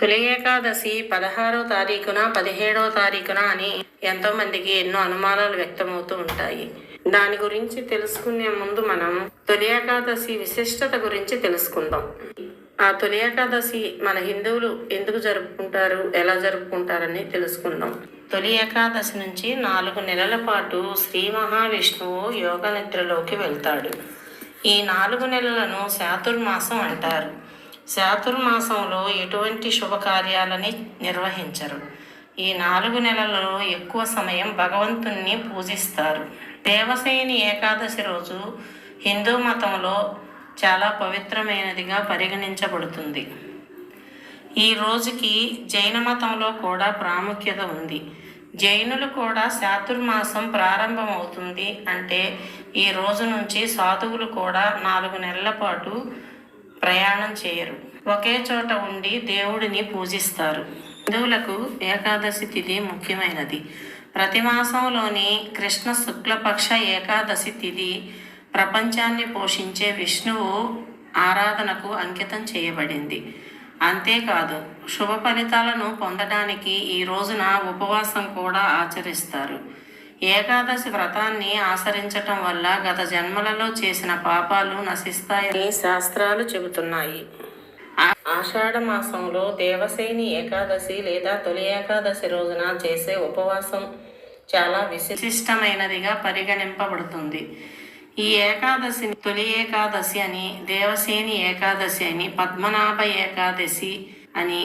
తొలి ఏకాదశి పదహారో తారీఖున పదిహేడవ తారీఖున అని ఎంతో మందికి ఎన్నో అనుమానాలు వ్యక్తమవుతూ ఉంటాయి. దాని గురించి తెలుసుకునే ముందు మనం తొలి ఏకాదశి విశిష్టత గురించి తెలుసుకుందాం. ఆ తొలి ఏకాదశి మన హిందువులు ఎందుకు జరుపుకుంటారు ఎలా జరుపుకుంటారని తెలుసుకుందాం. తొలి ఏకాదశి నుంచి నాలుగు నెలల పాటు శ్రీ మహావిష్ణువు యోగ నిద్రలోకి వెళ్తాడు. ఈ నాలుగు నెలలను శాతుర్మాసం అంటారు. శాతుర్మాసంలో ఎటువంటి శుభకార్యాలని నిర్వహించరు. ఈ నాలుగు నెలలలో ఎక్కువ సమయం భగవంతుణ్ణి పూజిస్తారు. దేవసేని ఏకాదశి రోజు హిందూ మతంలో చాలా పవిత్రమైనదిగా పరిగణించబడుతుంది. ఈ రోజుకి జైన మతంలో కూడా ప్రాముఖ్యత ఉంది. జైనులు కూడా శాతుర్మాసం ప్రారంభమవుతుంది అంటే ఈ రోజు నుంచి సాధువులు కూడా నాలుగు నెలల పాటు ప్రయాణం చేయరు. ఒకే చోట ఉండి దేవుడిని పూజిస్తారు. హిందువులకు ఏకాదశి తిథి ముఖ్యమైనది. ప్రతి మాసంలోని కృష్ణ శుక్లపక్ష ఏకాదశి తిథి ప్రపంచాన్ని పోషించే విష్ణువు ఆరాధనకు అంకితం చేయబడింది. అంతేకాదు శుభ ఫలితాలను పొందడానికి ఈ రోజున ఉపవాసం కూడా ఆచరిస్తారు. ఏకాదశి వ్రతాన్ని ఆచరించటం వల్ల గత జన్మలలో చేసిన పాపాలు నశిస్తాయని శాస్త్రాలు చెబుతున్నాయి. ఆషాఢ మాసంలో దేవసేని ఏకాదశి లేదా తొలి ఏకాదశి రోజున చేసే ఉపవాసం చాలా విశిష్టమైనదిగా పరిగణింపబడుతుంది. ఈ ఏకాదశిని తొలి ఏకాదశి అని దేవసేని ఏకాదశి అని పద్మనాభ ఏకాదశి అని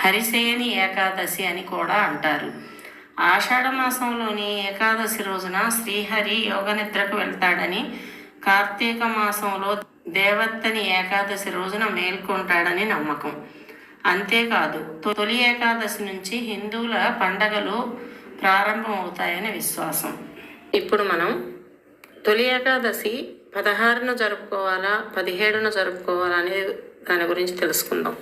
హరిసేని ఏకాదశి అని కూడా అంటారు. ఆషాఢమాసంలోని ఏకాదశి రోజున శ్రీహరి యోగ నిద్రకు వెళ్తాడని కార్తీక మాసంలో దేవత్తని ఏకాదశి రోజున మేల్కొంటాడని నమ్మకం. అంతేకాదు తొలి ఏకాదశి నుంచి హిందువుల పండగలు ప్రారంభమవుతాయని విశ్వాసం. ఇప్పుడు మనం తొలి ఏకాదశి పదహారున జరుపుకోవాలా పదిహేడున జరుపుకోవాలా అనే దాని గురించి తెలుసుకుందాం.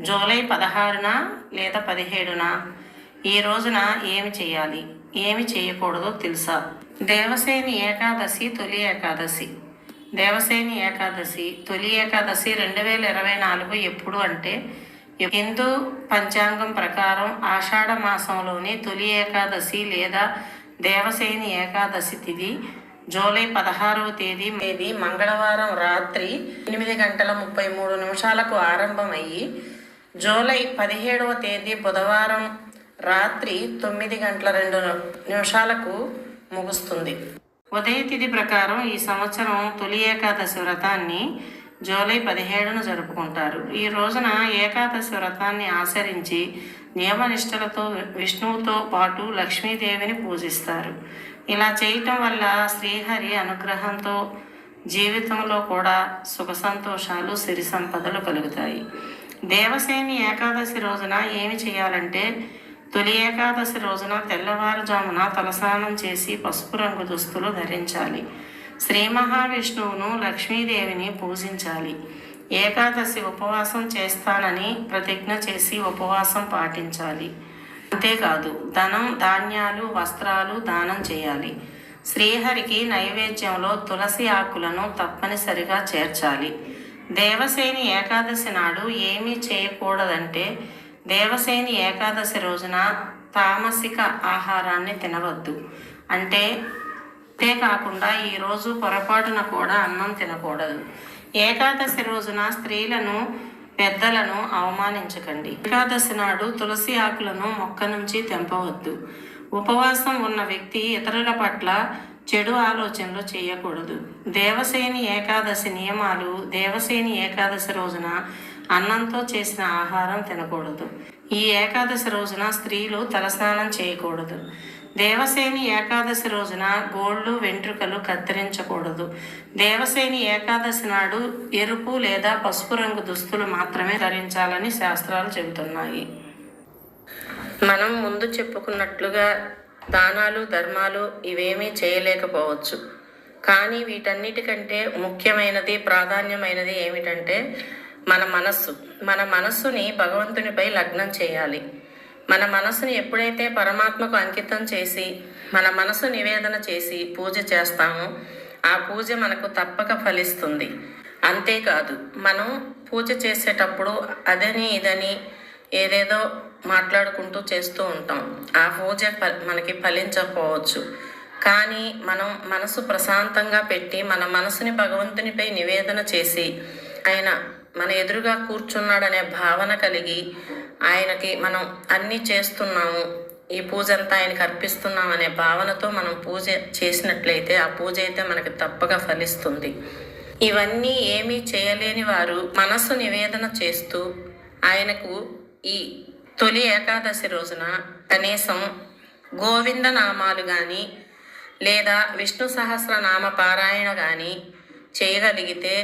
జూలై పదహారున లేదా పదిహేడున? ఈ రోజున ఏమి చేయాలి? ఏమి చేయకూడదో తెలుసా? దేవసేని ఏకాదశి తొలి ఏకాదశి. దేవసేని ఏకాదశి తొలి ఏకాదశి రెండు వేల ఇరవై నాలుగు ఎప్పుడు అంటే హిందూ పంచాంగం ప్రకారం ఆషాఢ మాసంలోని తొలి ఏకాదశి లేదా దేవసేని ఏకాదశి తిథి జూలై పదహారవ తేదీ తేదీ మంగళవారం రాత్రి ఎనిమిది గంటల ముప్పై మూడు నిమిషాలకు ఆరంభమయ్యి జూలై పదిహేడవ తేదీ బుధవారం రాత్రి తొమ్మిది గంటల రెండు నిమిషాలకు ముగుస్తుంది. ఉదయ తిథి ప్రకారం ఈ సంవత్సరం తొలి ఏకాదశి వ్రతాన్ని జూలై పదిహేడున జరుపుకుంటారు. ఈ రోజున ఏకాదశి వ్రతాన్ని ఆచరించి నియమనిష్టలతో విష్ణువుతో పాటు లక్ష్మీదేవిని పూజిస్తారు. ఇలా చేయటం వల్ల శ్రీహరి అనుగ్రహంతో జీవితంలో కూడా సుఖ సంతోషాలు సిరి సంపదలు కలుగుతాయి. దేవసేని ఏకాదశి రోజున ఏమి చేయాలంటే తొలి ఏకాదశి రోజున తెల్లవారుజామున తలస్నానం చేసి పసుపు రంగు దుస్తులు ధరించాలి. శ్రీ మహావిష్ణువును లక్ష్మీదేవిని పూజించాలి. ఏకాదశి ఉపవాసం చేస్తానని ప్రతిజ్ఞ చేసి ఉపవాసం పాటించాలి. అంతేకాదు ధనం ధాన్యాలు వస్త్రాలు దానం చేయాలి. శ్రీహరికి నైవేద్యంలో తులసి ఆకులను తప్పనిసరిగా చేర్చాలి. దేవసేని ఏకాదశి నాడు ఏమీ చేయకూడదంటే దేవసేని ఏకాదశి రోజున తామసిక ఆహారాన్ని తినవద్దు. అంటే అంతేకాకుండా ఈరోజు పొరపాటున కూడా అన్నం తినకూడదు. ఏకాదశి రోజున స్త్రీలను పెద్దలను అవమానించకండి. ఏకాదశి నాడు తులసి ఆకులను మొక్క నుంచి తెంపవద్దు. ఉపవాసం ఉన్న వ్యక్తి ఇతరుల పట్ల చెడు ఆలోచనలు చేయకూడదు. దేవసేని ఏకాదశి నియమాలు దేవసేని ఏకాదశి రోజున అన్నంతో చేసిన ఆహారం తినకూడదు. ఈ ఏకాదశి రోజున స్త్రీలు తలస్నానం చేయకూడదు. దేవసేని ఏకాదశి రోజున గోళ్ళు వెంట్రుకలు కత్తిరించకూడదు. దేవసేని ఏకాదశి నాడు ఎరుపు లేదా పసుపు రంగు దుస్తులు మాత్రమే ధరించాలని శాస్త్రాలు చెబుతున్నాయి. మనం ముందు చెప్పుకున్నట్లుగా దానాలు ధర్మాలు ఇవేమీ చేయలేకపోవచ్చు. కానీ వీటన్నిటికంటే ముఖ్యమైనది ప్రాధాన్యమైనది ఏమిటంటే మన మనస్సు. మన మనస్సుని భగవంతునిపై లగ్నం చేయాలి. మన మనసుని ఎప్పుడైతే పరమాత్మకు అంకితం చేసి మన మనసు నివేదన చేసి పూజ చేస్తామో ఆ పూజ మనకు తప్పక ఫలిస్తుంది. అంతేకాదు మనం పూజ చేసేటప్పుడు అదని ఇదని ఏదేదో మాట్లాడుకుంటూ చేస్తూ ఉంటాం. ఆ పూజ ఫ- మనకి ఫలించకపోవచ్చు. కానీ మనం మనసు ప్రశాంతంగా పెట్టి మన మనసుని భగవంతునిపై నివేదన చేసి ఆయన మన ఎదురుగా కూర్చున్నాడనే భావన కలిగి ఆయనకి మనం అన్నీ చేస్తున్నాము ఈ పూజ అంతా ఆయనకి అర్పిస్తున్నాం అనే భావనతో మనం పూజ చేసినట్లయితే ఆ పూజ అయితే మనకి తప్పగా ఫలిస్తుంది. ఇవన్నీ ఏమీ చేయలేని వారు మనసు నివేదన చేస్తూ ఆయనకు ఈ తొలి ఏకాదశి రోజున కనీసం గోవింద నామాలు కానీ లేదా విష్ణు సహస్రనామ పారాయణ కానీ చేయగలిగితే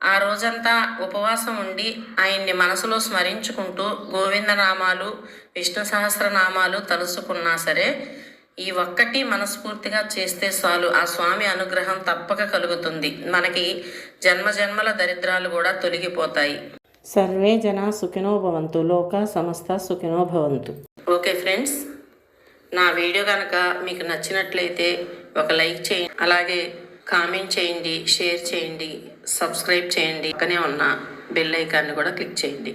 ఆ రోజంతా ఉపవాసం ఉండి ఆయన్ని మనసులో స్మరించుకుంటూ గోవిందనామాలు విష్ణు సహస్రనామాలు తలుసుకున్నా సరే ఈ ఒక్కటి మనస్ఫూర్తిగా చేస్తే చాలు. ఆ స్వామి అనుగ్రహం తప్పక కలుగుతుంది. మనకి జన్మ జన్మల దరిద్రాలు కూడా తొలగిపోతాయి. సర్వే జన సుఖినో భవంతు. లోక సమస్త సుఖినో భవంతు. ఓకే ఫ్రెండ్స్ నా వీడియో కనుక మీకు నచ్చినట్లయితే ఒక లైక్ చేయండి. అలాగే కామెంట్ చేయండి షేర్ చేయండి. సబ్స్క్రైబ్ చేయండి. పక్కనే ఉన్న బెల్ ఐకాన్ని కూడా క్లిక్ చేయండి.